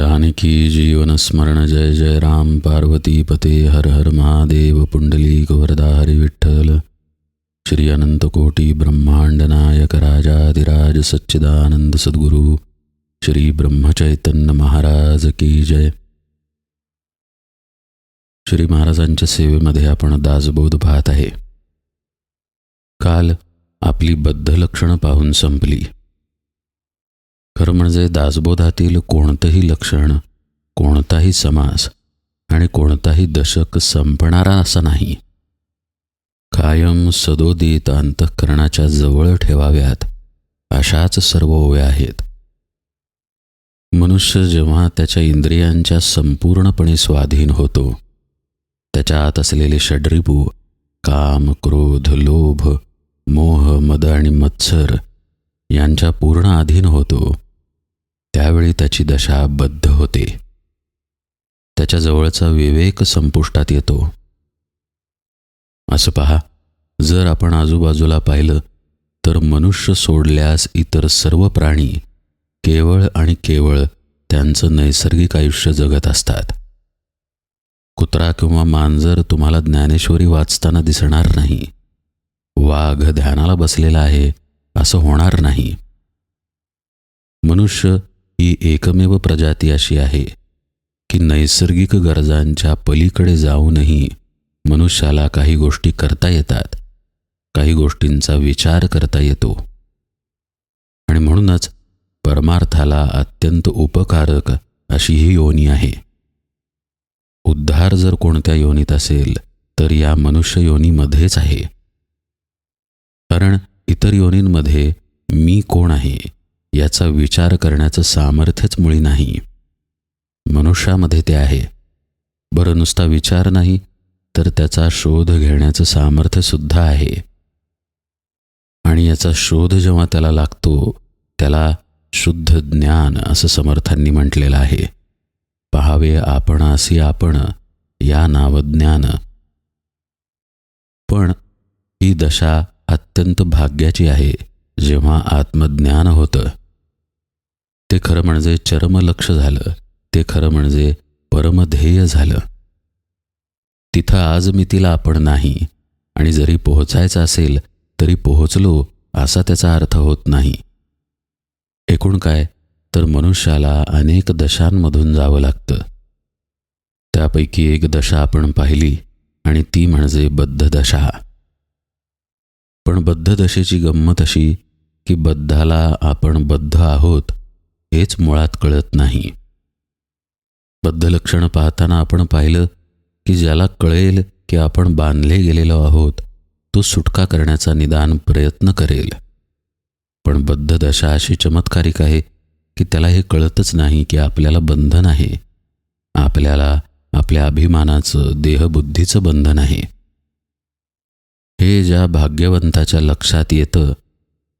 जानकी जीवनस्मरण जय जय राम पार्वती पते हर हर महादेव पुंडली गोवरदा हरी विठ्ठल। श्री अनंत कोटी ब्रह्मांड नायक राजाधिराज सच्चिदानंद सद्गुरु। श्री ब्रह्मचैतन्य महाराज की जय। श्री महाराजांच्या सेवेमध्ये आपण दासबोध पाहत आहे। काल आपली बद्ध लक्षणं पाहून संपली। खरं म्हणजे दासबोधातील कोणतंही लक्षण कोणताही समास आणि कोणताही दशक संपणारा असा नाही. कायम सदोदित अंतःकरणाच्या जवळ ठेवाव्यात अशाच सर्व ओव्या आहेत. मनुष्य जेव्हा त्याच्या इंद्रियांच्या संपूर्णपणे स्वाधीन होतो त्याच्या आत असलेले षड्रिपू काम क्रोध लोभ मोह मद आणि मत्सर यांच्या पूर्ण अधीन होतो. त्यावेळी त्याची दशा बद्ध होते. त्याच्या जवळचा विवेक संपुष्टात येतो. असं पहा जर आपण आजूबाजूला पाहिलं तर मनुष्य सोडल्यास इतर सर्व प्राणी केवळ आणि केवळ त्यांचं नैसर्गिक आयुष्य जगत असतात. कुत्रा किंवा मांजर तुम्हाला ज्ञानेश्वरी वाचताना दिसणार नाही. वाघ ध्यानाला बसलेला आहे असं होणार नाही. मनुष्य ही एकमेव प्रजाती अशी आहे की नैसर्गिक गरजांच्या पलीकडे जाऊनही मनुष्याला काही गोष्टी करता येतात काही गोष्टींचा विचार करता येतो. आणि म्हणूनच परमार्थाला अत्यंत उपकारक अशी ही योनी आहे. उद्धार जर कोणत्या योनीत असेल तर या मनुष्य योनीमध्येच आहे. कारण इतर योनींमध्ये मी कोण आहे याचा विचार करण्याचं सामर्थ्यच मुळी नाही. मनुष्यामध्ये ते आहे. बरं नुसता विचार नाही तर त्याचा शोध घेण्याचं सामर्थ्यसुद्धा आहे. आणि याचा शोध जेव्हा त्याला लागतो त्याला शुद्ध ज्ञान असं समर्थांनी म्हटलेलं आहे. पहावे आपणासी आपण या नावज्ञान. पण ही दशा अत्यंत भाग्याची आहे जेव्हा आत्मज्ञान होतं. ते खरं म्हणजे चरमलक्ष झालं ते खरं म्हणजे परमध्येय झालं. तिथं आज मी तिला आपण नाही आणि जरी पोहोचायचं असेल तरी पोहोचलो असा त्याचा अर्थ होत नाही. एकूण काय? तर मनुष्याला अनेक दशांमधून जावं लागतं. त्यापैकी एक दशा आपण पाहिली आणि ती म्हणजे बद्ध दशा पण बद्धदशेची गंमत अशी की बद्धाला आपण बद्ध आहोत हेच मुळात कळत नाही. बद्ध लक्षणं पाहताना आपण पाहिलं की ज्याला कळेल की आपण बांधले गेलेलो आहोत तो सुटका करण्याचा निदान प्रयत्न करेल. पण बद्ध दशा अशी चमत्कारिक आहे की त्याला हे कळतच नाही की आपल्याला बंधन आहे. आपल्याला आपल्या अभिमानाचं देहबुद्धीचं बंधन आहे. हे ज्या भाग्यवंताच्या लक्षात येतं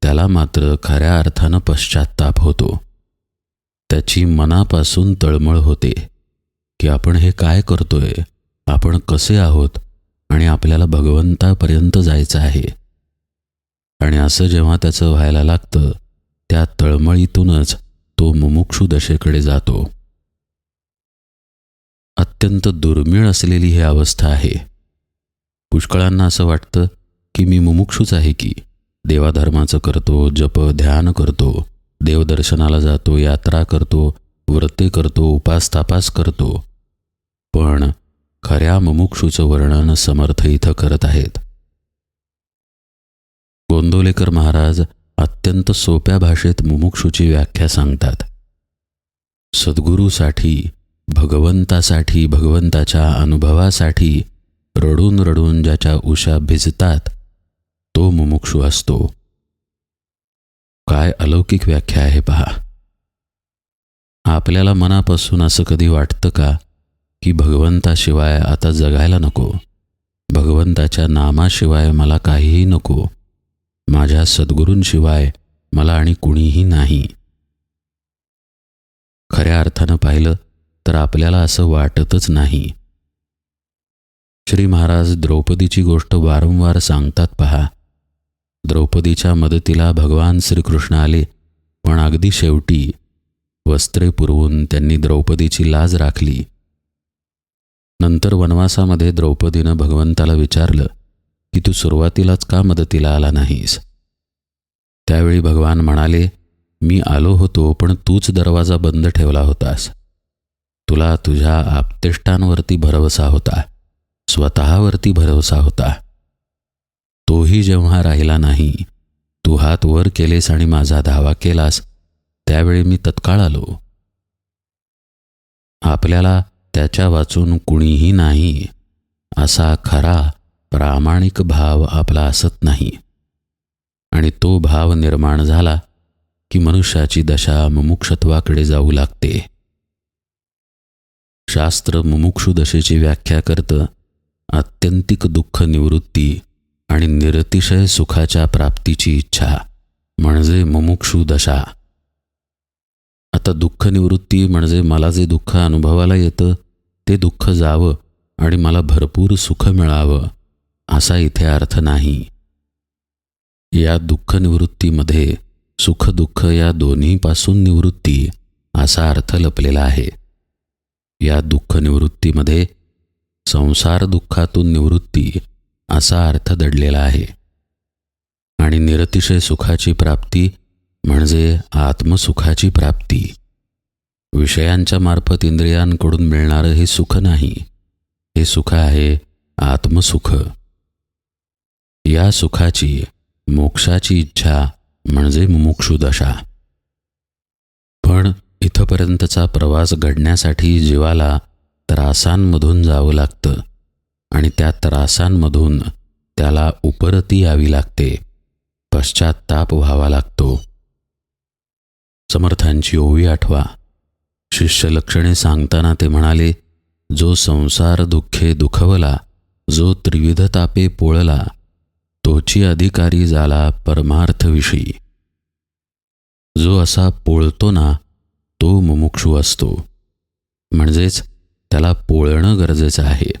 त्याला मात्र खऱ्या अर्थानं पश्चात्ताप होतो. त्याची मनापासून तळमळ होते की आपण हे काय करतोय आपण कसे आहोत आणि आपल्याला भगवंतापर्यंत जायचं आहे. आणि असं जेव्हा त्याचं व्हायला लागतं त्या तळमळीतूनच तो मुमुक्षू दशेकडे जातो. अत्यंत दुर्मिळ असलेली ही अवस्था आहे. पुष्कळांना असं वाटतं की मी मुमुक्षूच आहे की. देवाधर्माचं करतो जप ध्यान करतो देवदर्शनाला जातो यात्रा करतो व्रते करतो उपास तापास करतो. पण खऱ्या मुमुक्षूचं वर्णन समर्थ इथं करत आहेत. गोंदोलेकर महाराज अत्यंत सोप्या भाषेत मुमुक्षूची व्याख्या सांगतात. सद्गुरूसाठी भगवंतासाठी भगवंताच्या अनुभवासाठी रडून रडून ज्याच्या उशा भिजतात तो मुमुक्षू असतो. काय अलौकिक व्याख्या आहे पहा. आपल्याला मनापासून असं कधी वाटतं का की भगवंताशिवाय आता जगायला नको? भगवंताच्या नामाशिवाय मला काहीही नको. माझ्या सद्गुरूंशिवाय मला आणि कुणीही नाही. खऱ्या अर्थानं पाहिलं तर आपल्याला असं वाटतच नाही. श्री महाराज द्रौपदीची गोष्ट वारंवार सांगतात पहा. द्रौपदीच्या मदतीला भगवान श्रीकृष्ण आले पण अगदी शेवटी वस्त्रे पुरवून त्यांनी द्रौपदीची लाज राखली. नंतर वनवासामध्ये द्रौपदीनं भगवंताला विचारलं की तू सुरुवातीलाच का मदतीला आला नाहीस? त्यावेळी भगवान म्हणाले मी आलो होतो पण तूच दरवाजा बंद ठेवला होतास. तुला तुझ्या आपतेष्टांवरती भरवसा होता. स्वतःवरती भरवसा होता. तोही जेव्हा राहिला नाही तू हात वर केलेस आणि माझा धावा केलास त्यावेळी मी तत्काळ आलो. आपल्याला त्याच्या वाचून कुणीही नाही असा खरा प्रामाणिक भाव आपला असत नाही. आणि तो भाव निर्माण झाला की मनुष्याची दशा मुमुक्षत्वाकडे जाऊ लागते. शास्त्र मुमुक्षु दशेची व्याख्या करतं आत्यंतिक दुःख निवृत्ती आणि निरतिशय सुखाच्या प्राप्तीची इच्छा म्हणजे मुमुक्षु दशा. आता दुःख निवृत्ती म्हणजे मला जे दुःख अनुभवाला येतं ते दुःख जावं आणि मला भरपूर सुख मिळावं असा इथे अर्थ नाही. या दुःख निवृत्तीमध्ये सुखदुःख या दोन्हीपासून निवृत्ती असा अर्थ लपलेला आहे. या दुःख निवृत्तीमध्ये संसार दुःखातून निवृत्ती असा अर्थ दडलेला आहे. आणि निरतिशय सुखाची प्राप्ती म्हणजे आत्मसुखाची प्राप्ती. विषयांच्या मार्फत इंद्रियांकडून मिळणारं हे सुख नाही. हे सुख आहे आत्मसुख. या सुखाची मोक्षाची इच्छा म्हणजे मुमुक्षुदशा पण इथपर्यंतचा प्रवास घडण्यासाठी जीवाला त्रासांमधून जावं लागतं आणि त्या त्रासांमधून त्याला उपरती यावी लागते पश्चात्ताप व्हावा लागतो. समर्थांची ओवी आठवा. शिष्य लक्षणे सांगताना ते म्हणाले जो संसार दुःखे दुखवला जो त्रिविध तापे पोळला तोची अधिकारी झाला परमार्थविषयी. जो असा पोळतो ना तो मुमुक्षू असतो. म्हणजेच त्याला पोळणं गरजेचं आहे.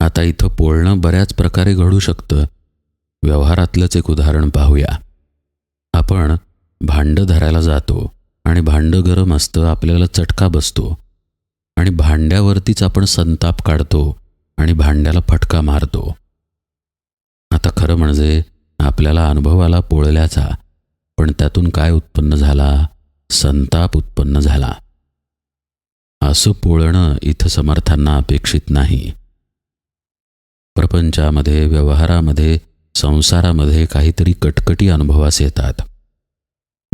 आता इथं पोळणं बऱ्याच प्रकारे घडू शकतं. व्यवहारातलंच एक उदाहरण पाहूया. आपण भांडं धरायला जातो आणि भांडं गरम असतं आपल्याला चटका बसतो. आणि भांड्यावरतीच आपण संताप काढतो आणि भांड्याला फटका मारतो. आता खरं म्हणजे आपल्याला अनुभव आला पोळल्याचा पण त्यातून काय उत्पन्न झाला? संताप उत्पन्न झाला. असं पोळणं इथं समर्थांना अपेक्षित नाही. प्रपंचामध्ये व्यवहारामध्ये संसारामध्ये काहीतरी कटकटी अनुभवास येतात.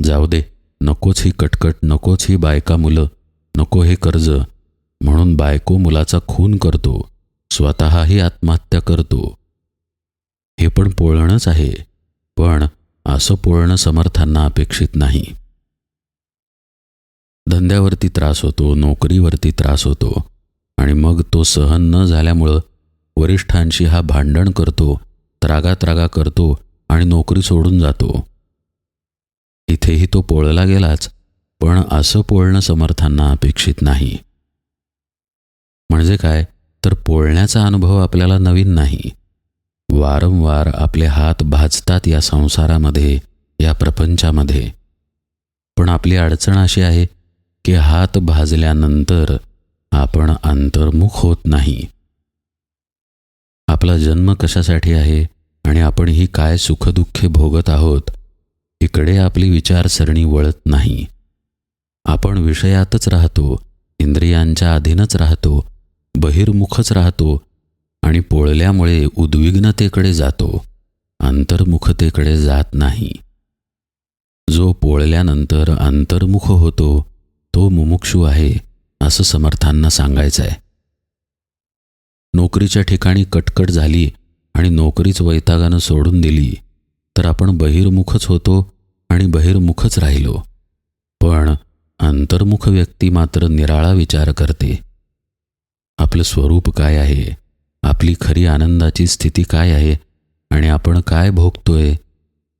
जाऊ दे नकोच ही कटकट नकोच ही बायका मुलं नको हे कर्ज. म्हणून बायको मुलाचा खून करतो स्वतःही आत्महत्या करतो. हे पण पोळणंच आहे पण असं पोळणं समर्थांना अपेक्षित नाही. धंद्यावरती त्रास होतो नोकरीवरती त्रास होतो आणि मग तो सहन न झाल्यामुळं वरिष्ठांशी हा भांडण करतो त्रागा करतो आणि नोकरी सोडून जातो. इथेही तो पोळला गेलाच पण असं पोळणं समर्थांना अपेक्षित नाही. म्हणजे काय? तर पोळण्याचा अनुभव आपल्याला नवीन नाही. वारंवार आपले हात भाजतात या संसारामध्ये या प्रपंचामध्ये. पण आपली अडचण अशी आहे की हात भाजल्यानंतर आपण अंतर्मुख होत नाही. आपला जन्म कशासाठी आहे आणि आपण ही काय सुखदुःखे भोगत आहोत इकडे आपली विचारसरणी वळत नाही. आपण विषयातच राहतो इंद्रियांच्या अधीनच राहतो बहिर्मुखच राहतो आणि पोळल्यामुळे उद्विग्नतेकडे जातो अंतर्मुखतेकडे जात नाही. जो पोळल्यानंतर अंतर्मुख होतो तो मुमुक्षू आहे असं समर्थांना सांगायचं आहे नोकरीच्या ठिकाणी कटकट झाली आणि नोकरीच वैतागानं सोडून दिली तर आपण बहिर्मुखच होतो आणि बहिर्मुखच राहिलो. पण अंतर्मुख व्यक्ती मात्र निराळा विचार करते. आपलं स्वरूप काय आहे? आपली खरी आनंदाची स्थिती काय आहे? आणि आपण काय भोगतोय?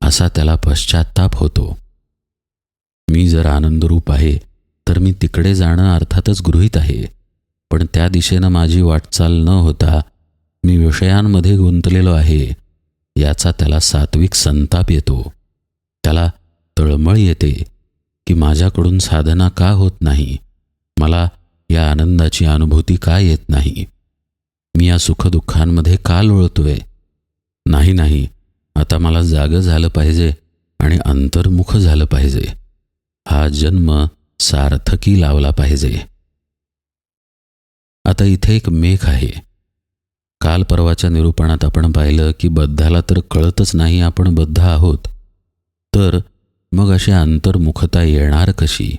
असा त्याला पश्चात्ताप होतो. मी जर आनंदरूप आहे तर मी तिकडे जाणं अर्थातच गृहीत आहे. पण त्या दिशेनं माझी वाटचाल न होता मी विषयांमध्ये गुंतलेलो आहे. याचा त्याला सात्विक संताप येतो. त्याला तळमळ येते की माझ्याकडून साधना का होत नाही? मला या आनंदाची अनुभूती का येत नाही? मी या सुखदुःखांमध्ये का लोळतोय? नाही नाही. आता मला जागं झालं पाहिजे आणि अंतर्मुख झालं पाहिजे. हा जन्म सार्थकी लावला पाहिजे. आता इथे एक मेघ आहे. काल परवाच्या निरूपणात आपण पाहिलं की बद्धाला तर कळतच नाही आपण बद्ध आहोत. तर मग अशी अंतर्मुखता येणार कशी?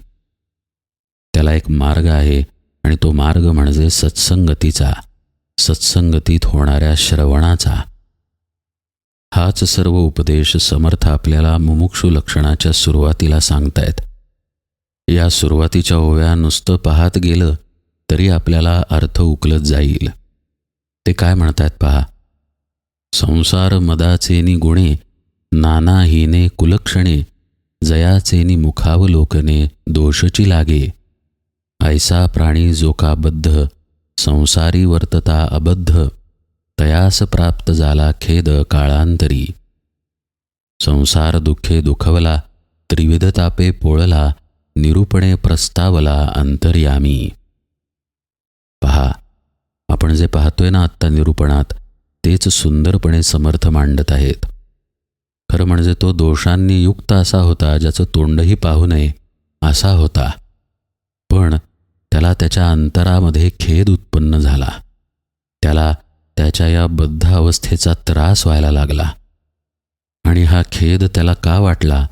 त्याला एक मार्ग आहे आणि तो मार्ग म्हणजे सत्संगतीचा सत्संगतीत होणाऱ्या श्रवणाचा. हाच सर्व उपदेश समर्थ आपल्याला मुमुक्षू लक्षणाच्या सुरुवातीला सांगतायत. या सुरुवातीच्या ओव्या नुसतं पाहत गेलं तरी आपल्याला अर्थ उकलत जाईल. ते काय म्हणतात पहा? संसार मदाचेनी गुणे नानाहीने कुलक्षणे जयाचेनी मुखावलोकने दोषची लागे. ऐसा प्राणी जो का बद्ध संसारी वर्तता अबद्ध तयास प्राप्त झाला खेद काळांतरी. संसार दुःखे दुखवला त्रिविधतापे पोळला निरूपणे प्रस्तावला अंतर्यामी. पहा आपण जे पाहतोय ना आत्ता निरूपणात तेच सुंदरपणे समर्थ मांडत आहेत. खरं म्हणजे तो दोषांनी युक्त असा होता ज्याचं तोंडही पाहू नये असा होता. पण त्याला त्याच्या अंतरामध्ये खेद उत्पन्न झाला. त्याला त्याच्या या बद्ध अवस्थेचा त्रास व्हायला लागला. आणि हा खेद त्याला का वाटला?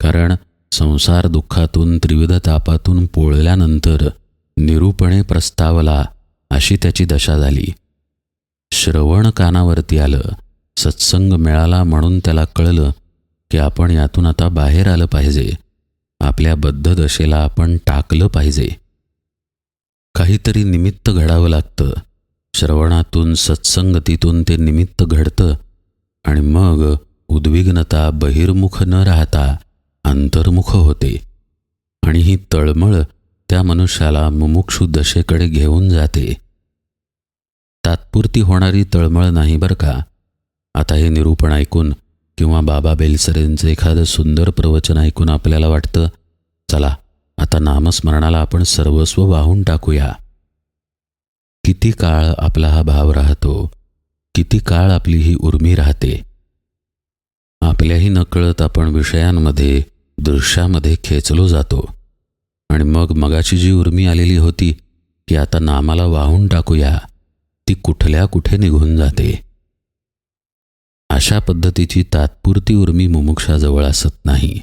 कारण संसार दुःखातून त्रिविध तापातून पोळल्यानंतर निरूपणे प्रस्तावला अशी त्याची दशा झाली. श्रवण कानावरती आलं सत्संग मिळाला म्हणून त्याला कळलं की आपण यातून आता बाहेर आलं पाहिजे. आपल्या बद्ध दशेला आपण टाकलं पाहिजे. काहीतरी निमित्त घडावं लागतं. श्रवणातून सत्संगतीतून ते निमित्त घडतं आणि मग उद्विग्नता बहिर्मुख न राहता अंतर्मुख होते. आणि ही तळमळ त्या मनुष्याला मुमुक्षू दशेकडे घेऊन जाते. तात्पुरती होणारी तळमळ नाही बरं का? आता हे निरूपण ऐकून किंवा बाबा बेलसरेंचं एखादं सुंदर प्रवचन ऐकून आपल्याला वाटतं चला आता नामस्मरणाला आपण सर्वस्व वाहून टाकूया. किती काळ आपला हा भाव राहतो? किती काळ आपली ही उर्मी राहते? आपल्याही नकळत आपण विषयांमध्ये दृश्यामध्ये खेचलो जातो. आणि मग मगाची जी उर्मी आलेली होती की आता नामाला वाहून टाकूया ती कुठल्या कुठे निघून जाते? अशा पद्धतीची तात्पुरती उर्मी मुमुक्षाजवळ असत नाही.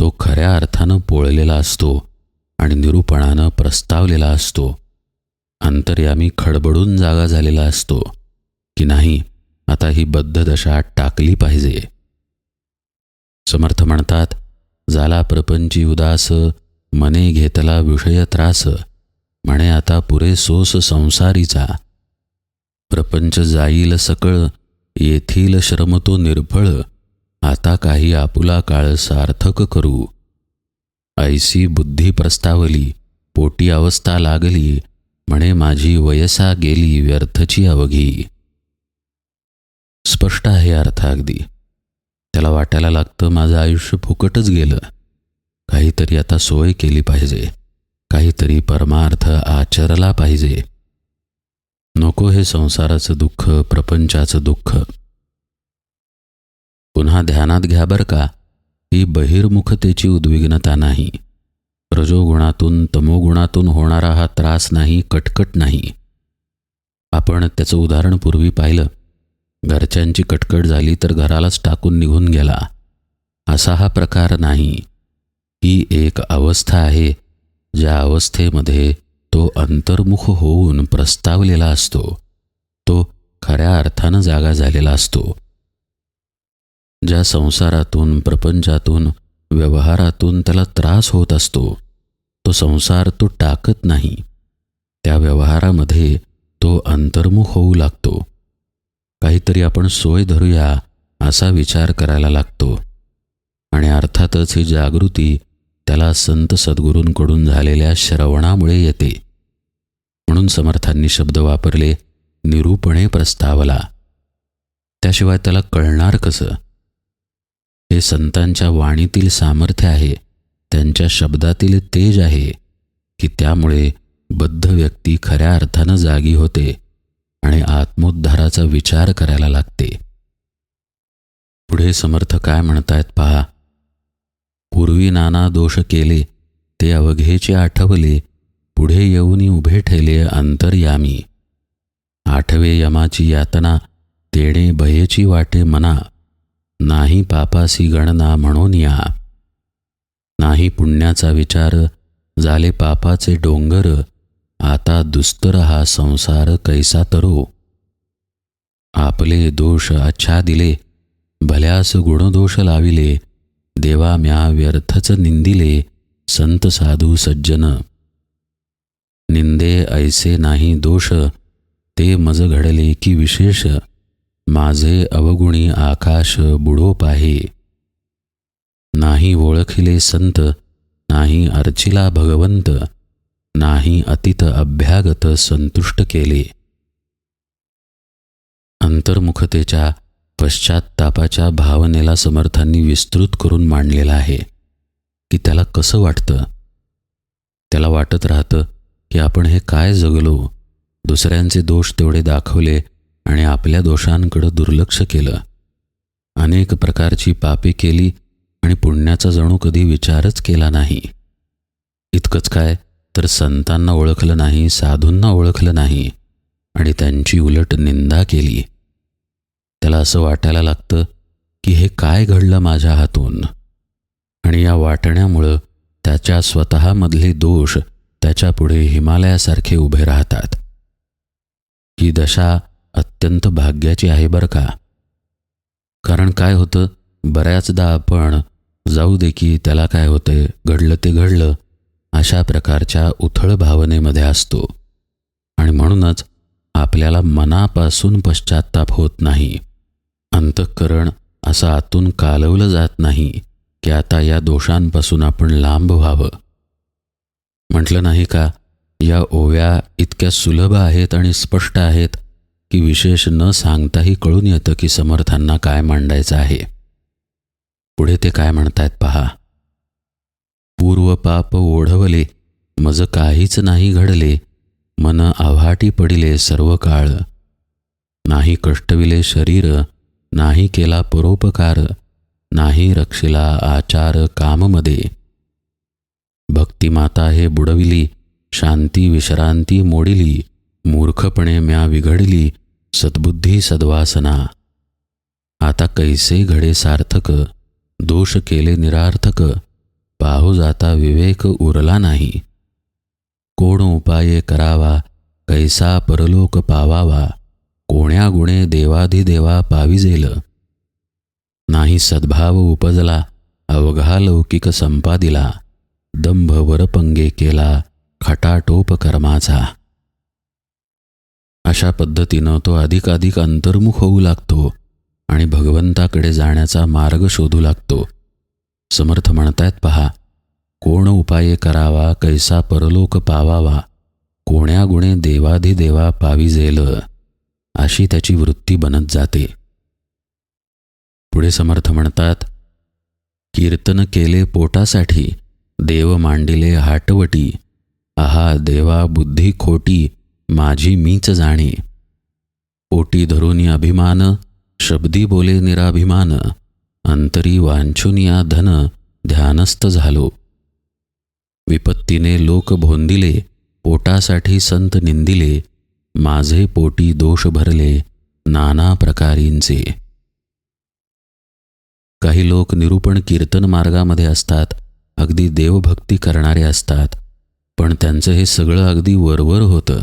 तो खऱ्या अर्थानं पोळलेला असतो आणि निरूपणानं प्रस्तावलेला असतो. अंतर्यामी खडबडून जागा झालेला असतो की नाही आता ही बद्ध दशा टाकली पाहिजे. समर्थ म्हणतात झाला प्रपंची उदास मने घेतला विषय त्रास. म्हणे आता पुरे सोस संसारीचा. प्रपंच जाईल सकळ येथील श्रम तो निर्फळ आता काही आपुला काळ सार्थक करू. ऐसी बुद्धी प्रस्तावली पोटी अवस्था लागली. म्हणे माझी वयसा गेली व्यर्थची अवघी. स्पष्ट आहे अर्थ अगदी त्याला वाटायला लागतं माझं आयुष्य फुकटच गेलं. काहीतरी आता सोय केली पाहिजे. काहीतरी परमार्थ आचरला पाहिजे. नको हे संसाराचं दुःख प्रपंचाचं दुःख. पुन्हा ध्यानात घ्या बरं का. ही बहिर्मुखतेची उद्विग्नता नाही. रजोगुणातून तमोगुणातून होणारा हा त्रास नाही कटकट नाही. आपण त्याचं उदाहरण पूर्वी पाहिलं. घरच्यांची कटकट झाली तर घरालाच टाकून निघून गेला. असा हा प्रकार नाही. ही एक अवस्था आहे ज्या अवस्थेमध्ये तो अंतर्मुख होऊन प्रस्तावलेला असतो. तो खऱ्या अर्थानं जागा झालेला असतो. ज्या संसारातून प्रपंचातून व्यवहारातून त्याला त्रास होत असतो तो संसार तो टाकत नाही. त्या व्यवहारामध्ये तो अंतर्मुख होऊ लागतो. काहीतरी आपण सोय धरूया असा विचार करायला लागतो. आणि अर्थातच ही जागृती त्याला संत सद्गुरूंकडून झालेल्या श्रवणामुळे येते. म्हणून समर्थांनी शब्द वापरले निरूपणे प्रस्तावला. त्याशिवाय त्याला कळणार कसं? हे संतांच्या वाणीतील सामर्थ्य आहे त्यांच्या शब्दातील तेज आहे की त्यामुळे बद्ध व्यक्ती खऱ्या अर्थानं जागी होते. आणि आत्मोद्धाराचा विचार करायला लागते. पुढे समर्थ काय म्हणतायत पहा. पूर्वी नाना दोष केले ते अवघेचे आठवले पुढे येऊनी उभे ठेले अंतर्यामी. आठवे यमाची यातना तेणे भयेची वाटे मना. नाही पापासी गणना म्हणून या. नाही पुण्याचा विचार झाले पापाचे डोंगर आता दुस्तर हा संसार कैसा तरो? आपले दोष अच्छा दिले भल्यास गुणदोष लाविले देवा म्या व्यर्थच निंदिले संत साधू सज्जन. निंदे ऐसे नाही दोष ते मज घडले की विशेष माझे अवगुणी आकाश बुडो पाहे. नाही ओळखिले संत नाही अर्चिला भगवंत नाही अतीत अभ्यागत संतुष्ट केले. अंतर्मुखतेच्या पश्चात्तापाच्या भावनेला समर्थांनी विस्तृत करून मांडलेला आहे की त्याला कसं वाटतं? त्याला वाटत राहतं की आपण हे काय जगलो दुसऱ्यांचे दोष तेवढे दाखवले आणि आपल्या दोषांकडं दुर्लक्ष केलं. अनेक प्रकारची पापे केली आणि पुण्याचा जणू कधी विचारच केला नाही. इतकंच काय तर संतांना ओळखलं नाही साधूंना ओळखलं नाही आणि त्यांची उलट निंदा केली. त्याला असं वाटायला लागतं की हे काय घडलं माझ्या हातून? आणि या वाटण्यामुळं त्याच्या स्वतःमधले दोष त्याच्यापुढे हिमालयासारखे उभे राहतात. ही दशा अत्यंत भाग्याची आहे बरं का? कारण काय होतं? बऱ्याचदा आपण जाऊ दे की त्याला काय होतंय घडलं ते घडलं अशा प्रकारच्या उथळ भावनेमध्ये असतो. आणि म्हणूनच आपल्याला मनापासून पश्चात्ताप होत नाही. अंतःकरण असं आतून कालवलं जात नाही की आता या दोषांपासून आपण लांब व्हावं. म्हटलं नाही का या ओव्या इतक्या सुलभ आहेत आणि स्पष्ट आहेत की विशेष न सांगताही कळून येतं की समर्थांना काय मांडायचं आहे. पुढे ते काय म्हणतायत पहा. पूर्व पाप ओढवले मज काहीच नाही घडले मन आव्हाटी पडिले सर्व काळ. नाही कष्टविले शरीर नाही केला परोपकार नाही रक्षिला आचार काममध्ये. भक्तिमाता हे बुडविली शांती विश्रांती मोडिली मूर्खपणे म्या विघडली सद्बुद्धी सद्वासना. आता कैसे घडे सार्थक दोष केले निरार्थक पाहू जाता विवेक उरला नाही. कोण उपाये करावा कैसा परलोक पावावा कोण्या गुणे देवाधिदेवा पाविजेल. नाही सद्भाव उपजला अवघा लौकिक संपादिला दंभ वरपंगे केला खटाटोप कर्माचा. अशा पद्धतीनं तो अधिकाधिक अंतर्मुख होऊ लागतो आणि भगवंताकडे जाण्याचा मार्ग शोधू लागतो. समर्थ म्हणतायत पहा कोण उपाय करावा कैसा परलोक पावावा कोण्या गुणे देवाधिदेवा पाविजेल अशी त्याची वृत्ती बनत जाते. पुढे समर्थ म्हणतात कीर्तन केले पोटासाठी देव मांडिले हाटवटी आहा देवा बुद्धी खोटी माझी मीच जाणे. पोटी धरून अभिमान शब्दी बोले निराभिमान अंतरी वांछुनिया धन ध्यानस्थ झालो. विपत्तीने लोक भोंदिले पोटासाठी संत निंदिले माझे पोटी दोष भरले नाना प्रकारींचे. काही लोक निरूपण कीर्तन मार्गामध्ये असतात अगदी देवभक्ती करणारे असतात पण त्यांचं हे सगळं अगदी वरवर होतं.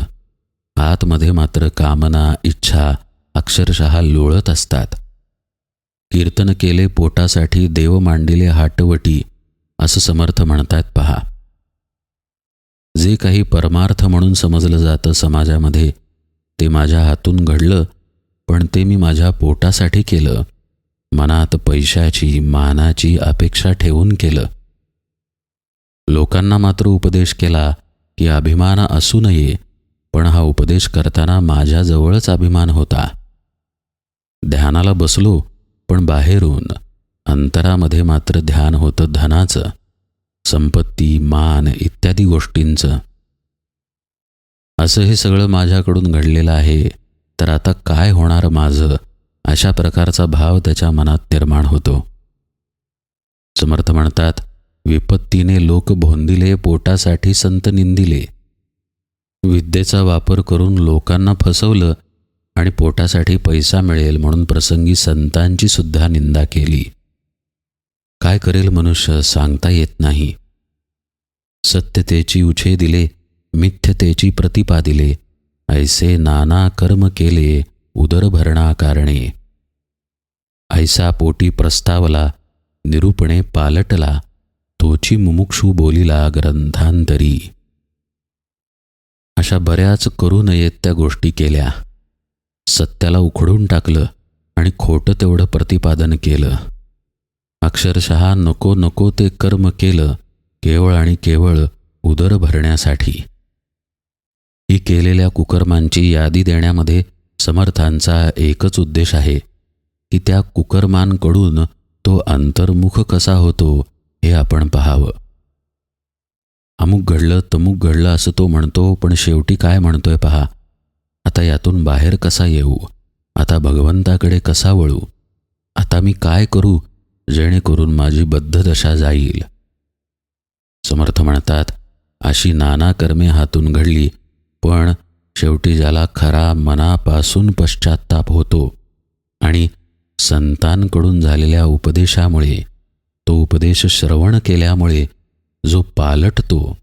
आतमध्ये मात्र कामना इच्छा अक्षरशः लोळत असतात. कीर्तन केले पोटासाठी देव मांडिले हाटवटी असं समर्थ म्हणतायत पहा. जे काही परमार्थ म्हणून समजलं जातं समाजामध्ये ते माझ्या हातून घडलं पण ते मी माझ्या पोटासाठी केलं. मनात पैशाची मानाची अपेक्षा ठेवून केलं. लोकांना मात्र उपदेश केला की अभिमान असू नये पण हा उपदेश करताना माझ्याजवळच अभिमान होता. ध्यानाला बसलो पण बाहेरून अंतरामध्ये मात्र ध्यान होतं धनाचं संपत्ती मान इत्यादी गोष्टींचं. असं हे सगळं माझ्याकडून घडलेलं आहे तर आता काय होणार माझं अशा प्रकारचा भाव त्याच्या मनात निर्माण होतो. समर्थ म्हणतात विपत्तीने लोक भोंदिले पोटासाठी संत निंदिले. विद्येचा वापर करून लोकांना फसवलं आणि पोटासाठी पैसा मिळेल म्हणून प्रसंगी संतांची सुद्धा निंदा केली. काय करेल मनुष्य सांगता येत नाही. सत्यतेची उछे दिले मिथ्यतेची प्रतिपा दिले ऐसे नाना कर्म केले उदरभरणा कारणे. ऐसा पोटी प्रस्तावला निरूपणे पालटला तोची मुमुक्षू बोलिला ग्रंथांतरी. अशा बऱ्याच करू नयेत त्या गोष्टी केल्या. सत्याला उखडून टाकलं आणि खोटं तेवढं प्रतिपादन केलं. अक्षरशः नको नको ते कर्म केलं केवळ आणि केवळ उदर भरण्यासाठी. ही केलेल्या कुकर्मांची यादी देण्यामध्ये समर्थांचा एकच उद्देश आहे की त्या कुकर्मांकडून तो अंतर्मुख कसा होतो हे आपण पाहावं. अमुक घडलं तमुक घडलं असं तो म्हणतो पण शेवटी काय म्हणतोय पहा. आता यातून बाहेर कसा येऊ? आता भगवंताकडे कसा वळू? आता मी काय करू जेणेकरून माझी बद्ध दशा जाईल? समर्थ म्हणतात अशी नाना कर्मे हातून घडली पण शेवटी ज्याला खरा मनापासून पश्चात्ताप होतो आणि संतांकडून झालेल्या उपदेशामुळे तो उपदेश श्रवण केल्यामुळे जो पालटतो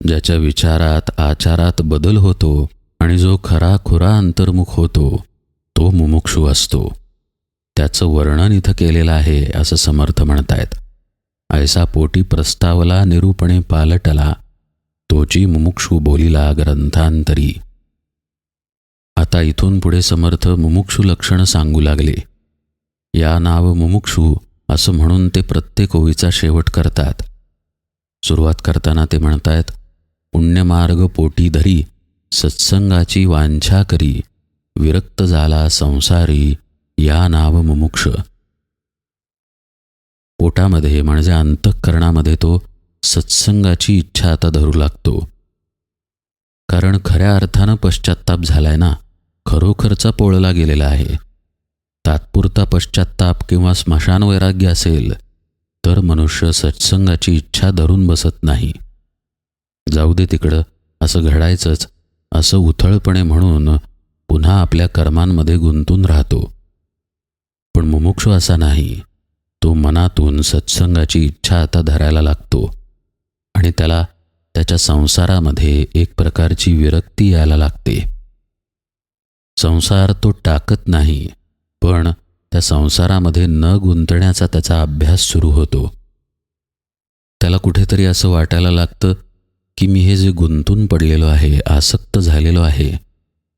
ज्याच्या विचारात आचारात बदल होतो आणि जो खरा खुरा अंतर्मुख होतो तो मुमुक्षू असतो. त्याचं वर्णन इथं केलेलं आहे असं समर्थ म्हणतायत. ऐसा पोटी प्रस्तावला निरूपणे पालटला तोची मुमुक्षू बोलिला ग्रंथांतरी. आता इथून पुढे समर्थ मुमुक्षू लक्षण सांगू लागले. या नाव मुमुक्षू असं म्हणून ते प्रत्येक ओवीचा शेवट करतात. सुरुवात करताना ते म्हणतायत पुण्यमार्ग पोटी धरी सत्संगाची वांछा करी विरक्त झाला संसारी या नाव मुमुक्ष. पोटामध्ये म्हणजे अंतःकरणामध्ये तो सत्संगाची इच्छा आता धरू लागतो. कारण खऱ्या अर्थानं पश्चात्ताप झालाय ना खरोखरचा पोळला गेलेला आहे. तात्पुरता पश्चात्ताप किंवा स्मशान वैराग्य असेल तर मनुष्य सत्संगाची इच्छा धरून बसत नाही. जाऊ दे तिकडं असं घडायचंच. असं उथळपणे म्हणून पुन्हा आपल्या कर्मांमध्ये गुंतून राहतो. पण मुमुक्षू असा नाही. तो मनातून सत्संगाची इच्छा आता धरायला लागतो आणि त्याला त्याच्या संसारामध्ये एक प्रकारची विरक्ती यायला लागते. संसार तो टाकत नाही पण त्या संसारामध्ये न गुंतण्याचा त्याचा अभ्यास सुरू होतो. त्याला कुठेतरी असं वाटायला लागतं की मी हे जे गुंतून पडलेलो आहे आसक्त झालेलो आहे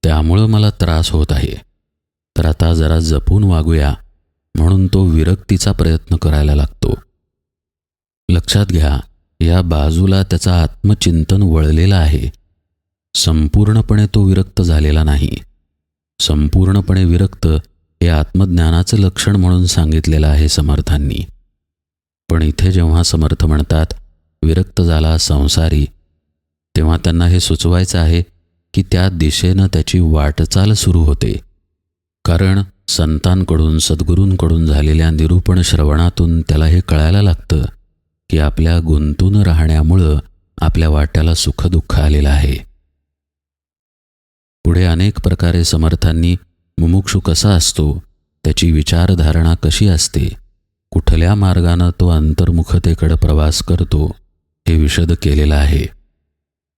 त्यामुळं मला त्रास होत आहे. तर आता जरा जपून वागूया म्हणून तो विरक्तीचा प्रयत्न करायला लागतो. लक्षात घ्या या बाजूला त्याचा आत्मचिंतन वळलेलं आहे. संपूर्णपणे तो विरक्त झालेला नाही. संपूर्णपणे विरक्त हे आत्मज्ञानाचं लक्षण म्हणून सांगितलेलं आहे समर्थांनी. पण इथे जेव्हा समर्थ म्हणतात विरक्त झाला संसारी तेव्हा त्यांना हे सुचवायचं आहे की त्या दिशेनं त्याची वाटचाल सुरू होते. कारण संतांकडून सद्गुरूंकडून झालेल्या निरूपण श्रवणातून त्याला हे कळायला लागतं की आपल्या गुंतून राहण्यामुळं आपल्या वाट्याला सुखदुःख आलेलं आहे. पुढे अनेक प्रकारे समर्थांनी मुमुक्षू कसा असतो त्याची विचारधारणा कशी असते कुठल्या मार्गानं तो अंतर्मुखतेकडे प्रवास करतो हे विशद केलेलं आहे.